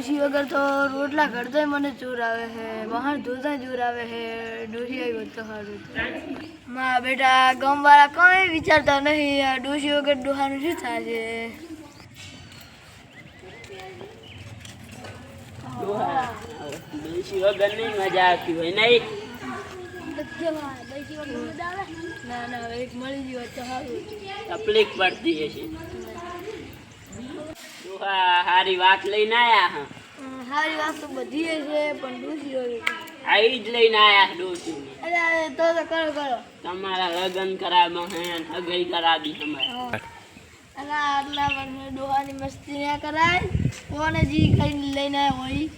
ડોશી વગર તો રોટલા ઘડતાય મને ચોર આવે છે બહાર ધોતા ચોર આવે છે ડોશી આવી હોત તો. સારું મા બેટા ગામવાળા કંઈ વિચારતા નહીં આ ડોશી વગર ડોહાનું શું થાય છે ડોહા. ડોશી વગર નહીં મજા આવતી હોય નહીં? ના ના હવે એક મળી ગયું હોત તો સારું તકલીફ પડતી હશે. ડોહા હારી વાત લઈને આયા હા. હારી વાત તો બધી છે પણ ડોશી હોય આઈ જ લઈને આયા ડોશીને. અરે તો તો કરો કરો. તમારા લગ્ન કરાવવા હે હગઈ કરાવી અમારે. અને આટલા વર્ષે ડોહાની મસ્તી ના કરાય. કોને જી ખાઈને લઈને આવ્યો હોય?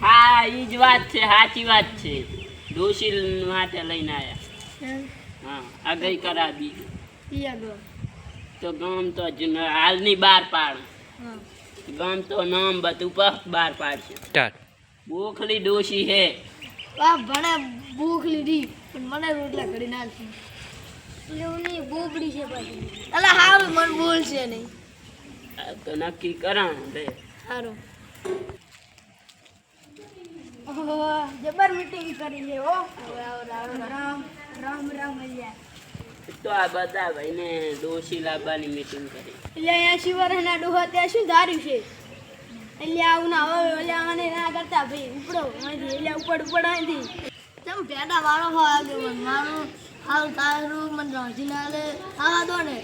હા એ જ વાત છે સાચી વાત છે. ડોશી માટે લઈને આયા. હા આગઈ કરાવી. તો ગામ તો હાલની બાર પાડ. ગામ તો નામ બધું પગ બાર પાડશે બોખલી ડોશી હે આ ભણે ભૂખ લીધી પણ મને રોટલા કરી નાખી લેવની બોબડી છે પાછી અલા હારું મન બોલશે નહીં આ તો નક્કી કરા રે હારું જબર મીટિંગ કરી લે ઓ રામ રામ રામ રામ રામ તો આ બધા ભાઈને ડોશી લાવવાની મીટિંગ કરી. એટલે અહીંયા વર્ષના ડોહા ત્યાં શું ધાર્યું છે? એટલે આવું ના હવે એટલે આને ના કરતા ભાઈ ઉપડો એટલે ઉપર ઉપડ અહીંથી. તમે પેડા વાળો હોય આવ્યો મને મારું હાલ તારું મને રાજી ના લે. હા દો ને.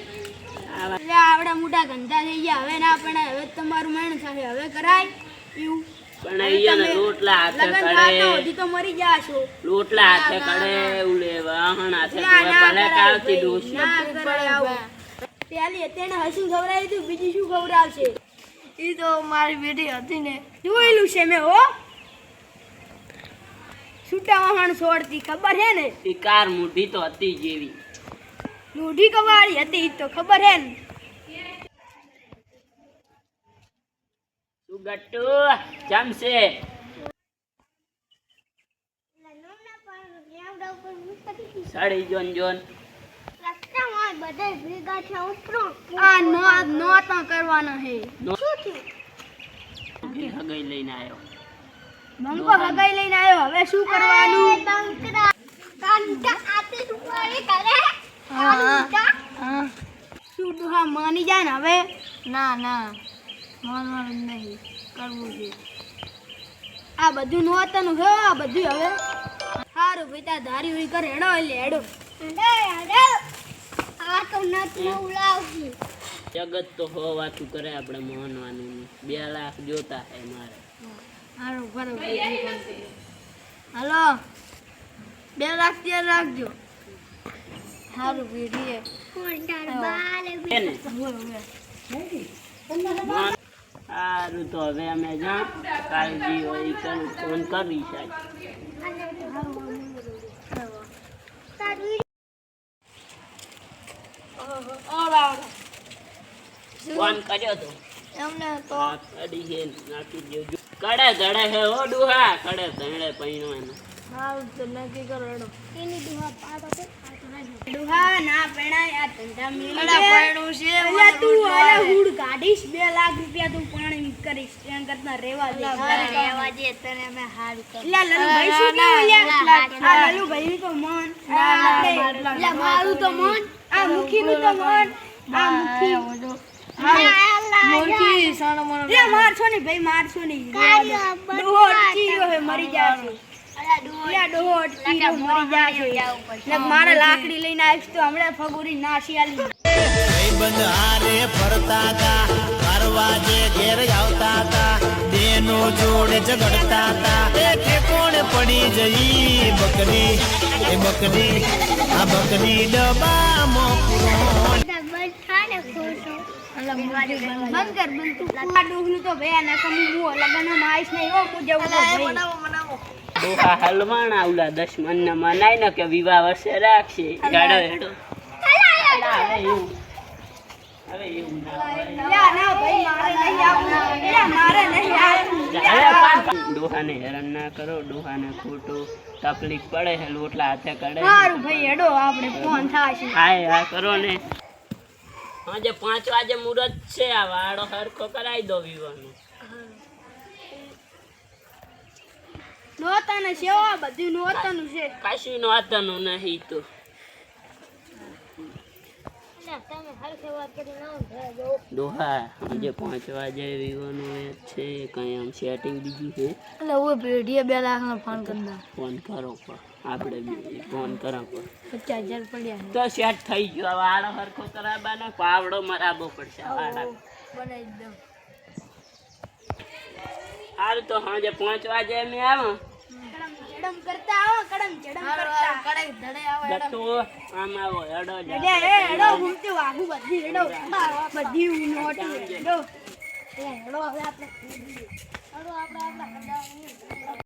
આવા એટલે આપણા મોટા ગંધા થઈ ગયા. હવે ના પણ હવે તમારું મણ થશે હવે કરાય. એવું. પણ અહીંયા રોટલા હાથે લગન કડે તો મરી જાશો રોટલા હાથે કડે ઉલે વાહણ હાથે ના, કડે ના ભલે કાવતી આવું. પેલી અત્યારે હસીને ખવડાવી તું બીજી શું ખવડાવશે? એ તો મારી બેટી હતી ને. જોયેલું છે મેં હો. છૂટા વાહણ છોડતી ખબર હે ને? ઈ કાર મૂઢી તો હતી જેવી. મૂઢી કવાળી હતી તો ખબર હે ને? શું ગટ્ટુ જમશે. સાડી જોન જોન. આ નો નો તો કરવાનો હે. નો- હગઈ લઈને આવ્યો બંકો હગાઈ લઈને આવ્યો હવે શું કરવાનું. હા. શું ડોહા માની જાય ને હવે? ના ના. નહીં કરવું આ બધું નહોતાનું હે આ બધું હવે સારું ભાઈ તાર ધારી હોય કરે હેડો એટલે હેડો. જગત તો હોવાતું કરે આપણે મોહનવાનું બે લાખ જોતા હે મારે. સારું બરોબર હાલો. બે લાખ ત્યાં રાખજો સારું હે. માન- સારું તો હવે અમે જા કાળજી હોય કરું ફોન કરી સાહેબ ફોન કર્યો તો. એમને તો છે નાખી દેજો. કડે ધડે હે ઓ ડુહા કડે ધડે એને. હા તો નક્કી કરો એની ડુહા ના પેણાય આ ધંધા મેલી દે. અલ્યા તું અરે હુડ કાઢીશ બે લાખ રૂપિયા તું પાણી કરીશ. એમ કરતા રેવા દે. અલ્યા લલુભાઈ શું કેવું અલ્યા? આ લલુભાઈનું તો મન. આ મારું તો મન. આ મુખીનું તો મન. આ મુખી. મારશો ભાઈ નહીં. છે, મરી જાશે. મરી ને લાકડી લઈને આવીશ તો હમણાં ફગુરી નાસી આલી. ભાઈબંધ હારે ફરતા તા ફરવાજે ઘેર આવતા તા બેનો જોડે ઝઘડતા તા. એ કોણ પડી જઈ બકરી? એ બકરી આ બકરી ડબ્બામાં પૂરો બંધ કર બંધ તું. આ ડોહલું તો ભાઈ આ નકમું હું લગનમાં આવીશ નહીં. હો પૂજવું તો ભાઈ. ડોહા હલવાણા ઉલા દશમન ને મનાય ને કે વિવાહ વર્ષે રાખશે. ગાડો હેડો. હવે એવું હવે એવું ના ડોહાને હેરાન કરો ડોહાને ખોટું તકલીફ પડે લોટલા હાથે કડે. સારું ભાઈ હેડો આપણે ફોન થશે. હાય હા કરો ને. આજે પાંચ વાગે મુરત છે આ વાળો હરખો કરાવી દો વિવાહનો. નોતાને સેવા બધું નોતાનું છે. કશું નોતાનું નહીં તો. દોહા આજે પાંચ વાગે વિવોનું એ છે કઈ આમ સેટિંગ બીજું છે? એટલે હું પેઢીએ બે લાખનો ફોન કરી દઉં. ફોન કરો પણ આપણે ફોન કરો પણ. પચાસ હજાર પડ્યા તો સેટ થઈ ગયો હવે આડો હરખો કરાવવાનો પાવડો મરાબો પડશે આડા. બનાવી દઉં. સારું તો સાંજે પાંચ વાગે મેં આવો ચડમ કરતા આવો કડમ ચડમ કરતા. કડમ ધડે આવો ડટો આમ આવો એડો જા. એ એડો હુંતે વાગુ બધી એડો બધી નોટી એડો એ એડો હવે આપણે એડો આપણે આપણે